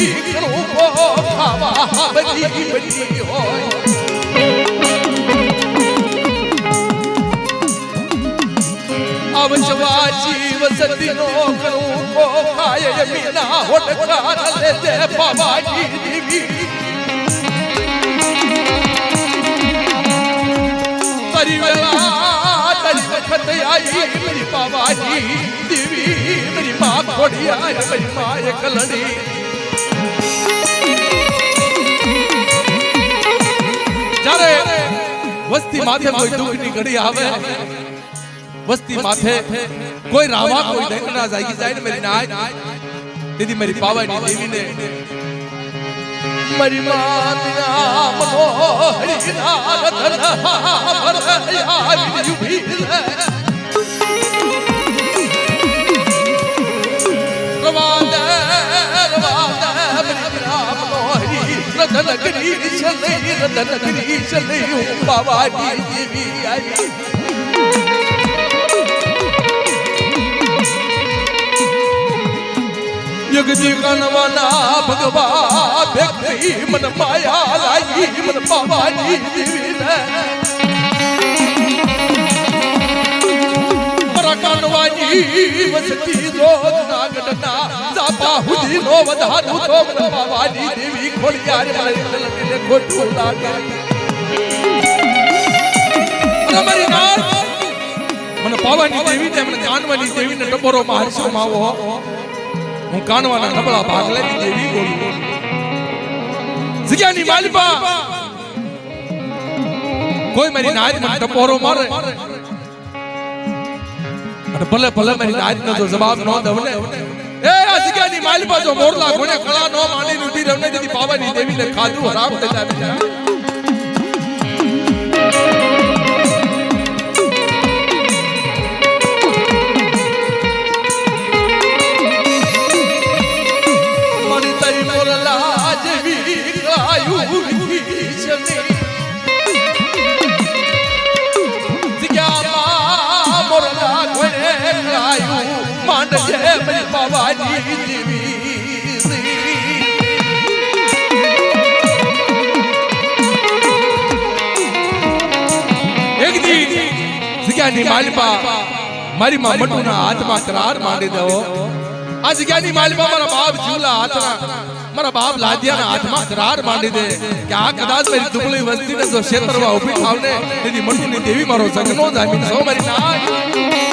કરું કો ખાવા બધી બધી હોય અવશવાસી વસતીનો કરું કો ખાય મીના હોટકાર લે દે બાબાજી દેવી તારી વેળા તારી વખત આઈ મારી બાબાજી દેવી મારી મા ખોડિયાર મારી મા એકલડી જ્યારે વસ્તી માથે કોઈ દુઃખની ઘડી આવે. વસ્તી માથે કોઈ રાવા કોઈ ડંગના જાગી જાય ને મેરી નાય. તેથી મારી પાવાની દેવીને મારી માતના મનોહરી નારદન ભરયાવી ઊભી રે. રતન કરી ચલે રતન કરી ચલે હું બાવાની દેવી આવી યુગજી કનવના ભગવા ભક્તિ મન માયા લાગી મન પાવાની દેવી ને કાનવાની વસતી રોજ નાગડના જાપા હુધી નો વધારું તો મન પાવાની દેવી ખોડિયાર મારી દલને ખોટું લાગે અને મારી નાર મને પાવાની દેવી ને મને કાનવાની દેવી ને ટબોરો મારશો માવો હું કાનવાના નબળા ભાગલેની દેવી બોલું જગ્યાની માલિપા કોઈ મારી નાજ મને ટપોરો મારે અને ભલે ભલે મારી નાજ નો જો જવાબ ન દઉં ને એ આ જગ્યાની માલિપા જો મોરલા ઘોડે કળા નો માંડી ઉઠી રમને દીધી પાવાની દેવીને ખાધું હરામ થઈ જાય. જગ્યાની માલિપા મારી માં મટુના હાથમાં કરાર માંડી દેવો આ જગ્યાની માલિપા મારા બાપ જીવલા હાથના, મારા બાપ લાદિયાના હાથમાં કરાર માંડી દે. કે આ કદાચ મારી દુબળી વસ્તીને જો ક્ષેત્રમાં ઊભી થાવને, તેથી મટુની દેવી મારો જગનો જામીન સો મારી નાય.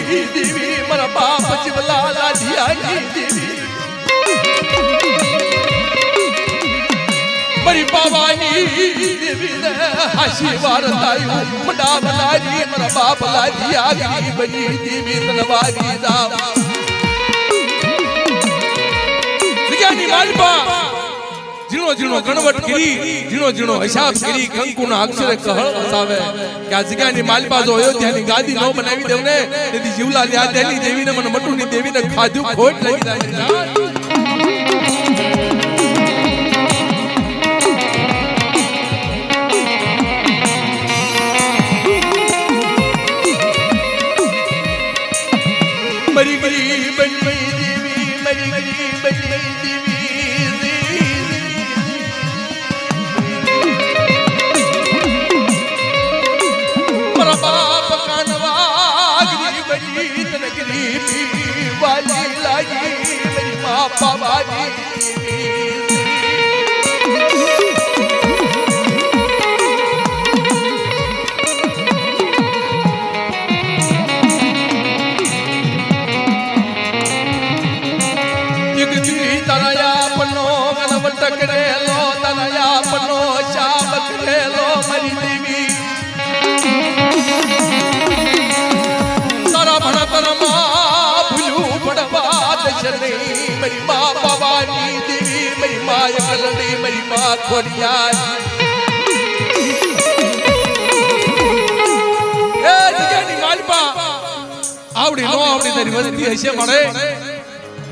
મટુની દેવી, મારા બાપ જીવલા લાદિયાની દેવી. મારી બાવાની દેવી ને હાશી વાર લાયું. મડા બનારી મારા બાપ ગરી બની દેવી તનવારી દાવ ઝીણો ઝીણો ગણવટ કરી ઝીણો ઝીણો હિસાબ કરી કંકુના અક્ષરે કહળ વસાવે. કે આ જગ્યાની માલપા જો અયોધ્યાની ગાદી ન બનાવી દેવ ને તેથી જીવલા દેવી દેવીને મને મટુની દેવીને ખાધું ખોટ લાગી જાય પડવા દશે નહીં મારી મા ભવાની દેવી મારી મા એકલડી મારી મા ખોડિયાર એ જગ્યાની માલપા આવડી નો આવડી તારી વસ્તી હશે મળે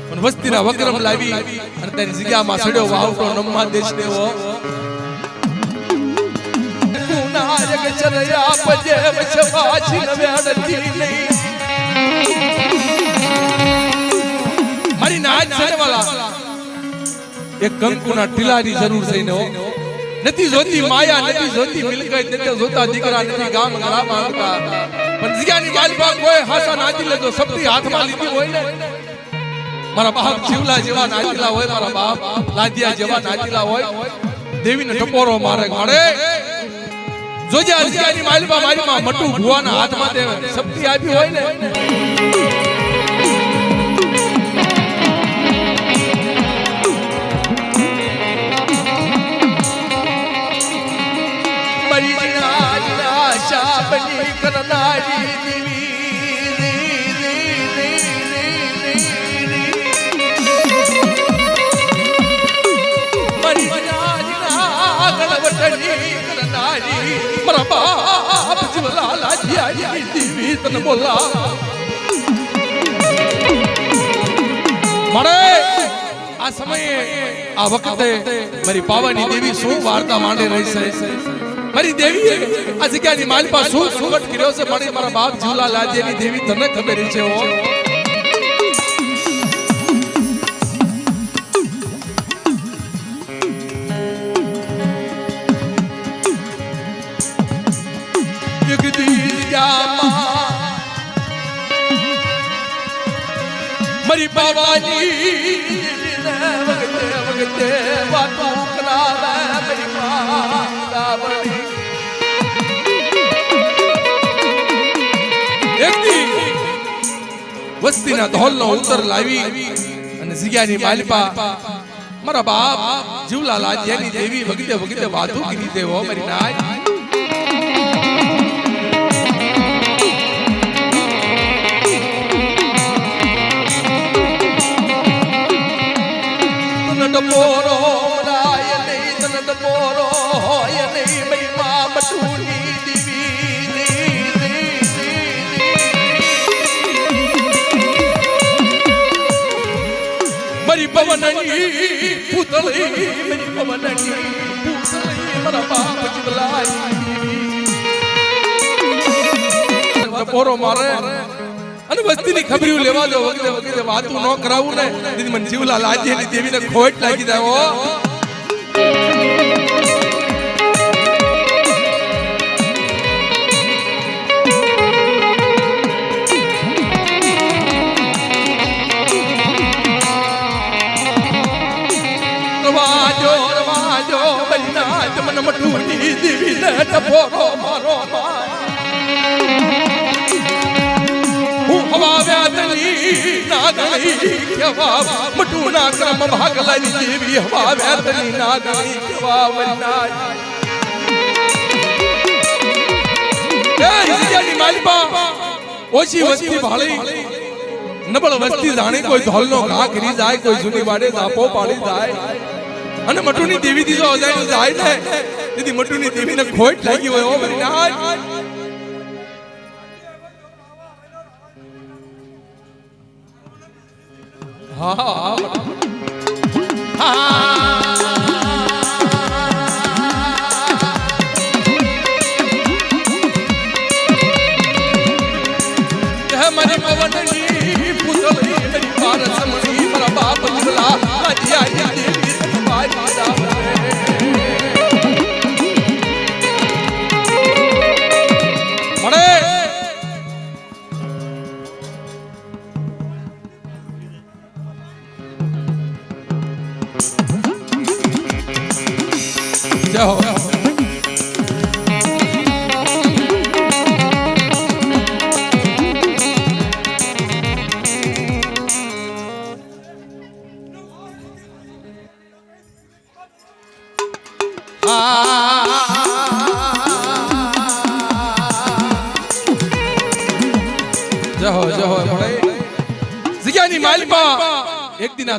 પણ અને વસ્તીના વક્રમ લાવી અને તેની જગ્યામાં સડ્યો વાવટો નમવા દેશ દેવો નાયક ચરયા પજે વચવાચી નવ્યાડતી નહીં એક કંકુના ટીલાની જરૂર છે ને નથી જોતી માયા, નથી જોતી મિલકત, નથી જોતા દીકરા, નથી ગામ ગળામાં આવતા. પણ જીગાની માલિકા કોઈ હાસા નાચી લેજો સબથી હાથમાં લીધી હોય ને. મારા બાપ જીવલા જેવા નાચીલા હોય, મારા બાપ લાદિયા જેવા નાચીલા હોય. દેવીને ટપોરો મારે મારે જોજે આ માલબા માલમાં મટુ ભુવાના હાથમાં તે શક્તિ આપી હોય ને. બોલા મારે આ સમયે આ વખતે મારી પાવાની દેવી શું વાર્તા માંડી રહી છે મારી દેવી આ જગ્યાની માલપા શું સુગટ કર્યો છે મારી મારા બાપ જીવલા લાજેની દેવી તને ખબર છે હો જગદીશમાં મારી બાવાની વસ્તીના ધોલનો ઉત્તર લાવી અને જગ્યાની માલિપા, મારા બાપ જીવલા લાજ્યાની દેવી વગેરે વગેરે વાતો કીધી દેવો મારી નાય. ડબોરો રાય નહીં તન પવનની પૂતળી મારી પવનની પૂતળી મારા બાપ જીવલાઈ ડબોરો મારે, અને વસ્તીની ખબરીઓ લેવા દો વગેરે વગેરે વાતું ન કરાવું ને દીદી મને જીવલા લાજે ની દેવીને ખોટ લાગી જાય દેવીને ટપોરો મારો હું હવા વ્યાતની નાગણી કેવા મટુના ક્રમ ભાગલાની દેવી હવા વ્યાતની નાગણી કેવા વનાય માલિપા ઓછી જાય, કોઈ જૂની વાડે ધાપો પાડી જાય. અને મટુની દેવી અજાય જાય ને. દીદી મટુની દેવીને ખોટ લાગી હોય ઓ મારી નાય હા મારી પવનની પુતળી મારી પારસમણી મારા બાપ જીવલા લાજિયા એક દિના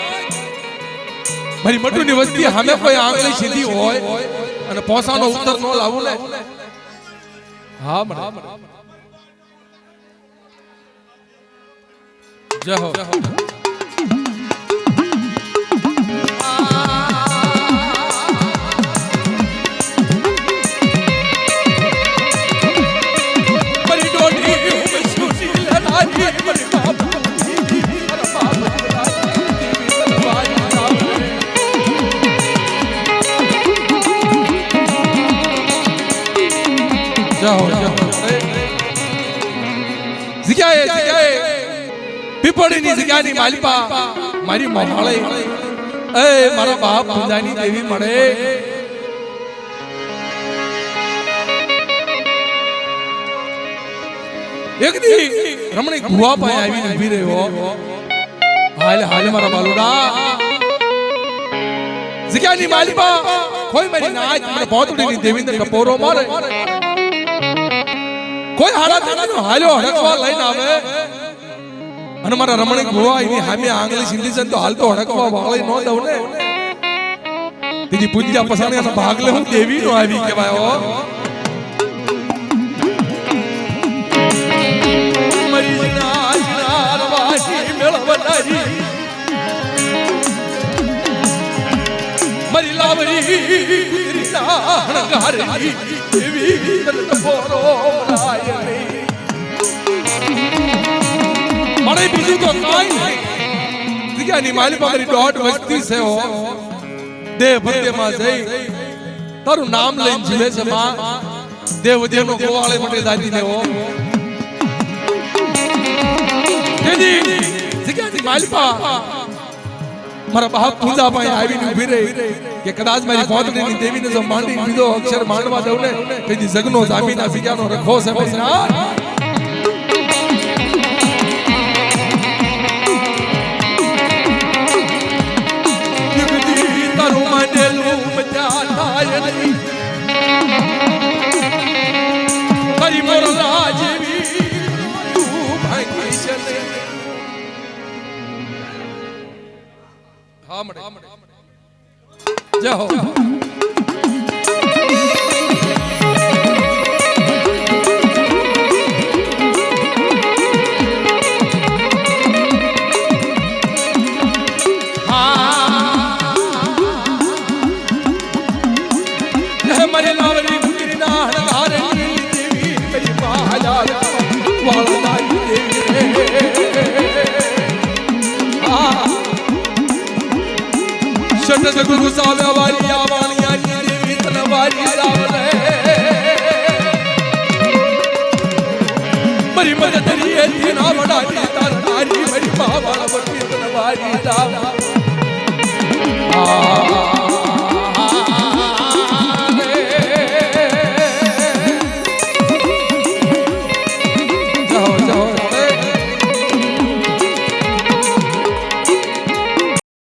મારી મટુની વસ્તી સામે કોઈ આંગળી સીધી હોય અને પોસાનો ઉત્તર ન લાવું ને? હા, મને. જય હો. જાઓ જાઓ જગ્યાએ જગ્યાએ પીપળીની જગ્યાની માલિપા મારી મોહાળે એ મારા બાપ પૂજાની દેવી મળે એક દી રમણી ગુવા પાસે આવીને ઊભી રહ્યો હાલ હાલ મારા બાલુડા જગ્યાની માલિપા કોઈ મારી નાચ મને પોતડીની દેવીને ટપોરો મારે કોઈ હાડા હાલ્યો, હડકવા લઈને આવે. અને મારા રમણી ગોવા એની હામે આંગળી સિંધી છે તો હાલ તો હડકવા વાળી નો દઉં ને. તેથી પૂજ્યા પસાણી ભાગ લે હું દેવી નો આવી કહેવાય ગુજરીના હણગારી દેવી તને ટપોરો મરાય નહીં મને બીજું તો કાંઈ નહીં જગ્યાની માલી પાસે મારી દોઢ વસ્તી છે હો દેહ ભક્તિમાં જઈ તારું નામ લઈને જીવે છે માં દેવ દેવનો ગોવાળે માટે દાદી ને હો તેથી જગ્યાની માલિપા મારા બાપ પૂજા પાસે આવીને ઊભી રહી કે કદાચ મારી પોતડીની દેવીને જો માંડી બીજો અક્ષર માંડવા દઉં ને તેથી જગનો જામીના બીજાનો રખો છે ભાઈ yo. મદદરી એથી ના વડાની તારનારી મારી મહાવાળ વટી તલવારી લાવ આ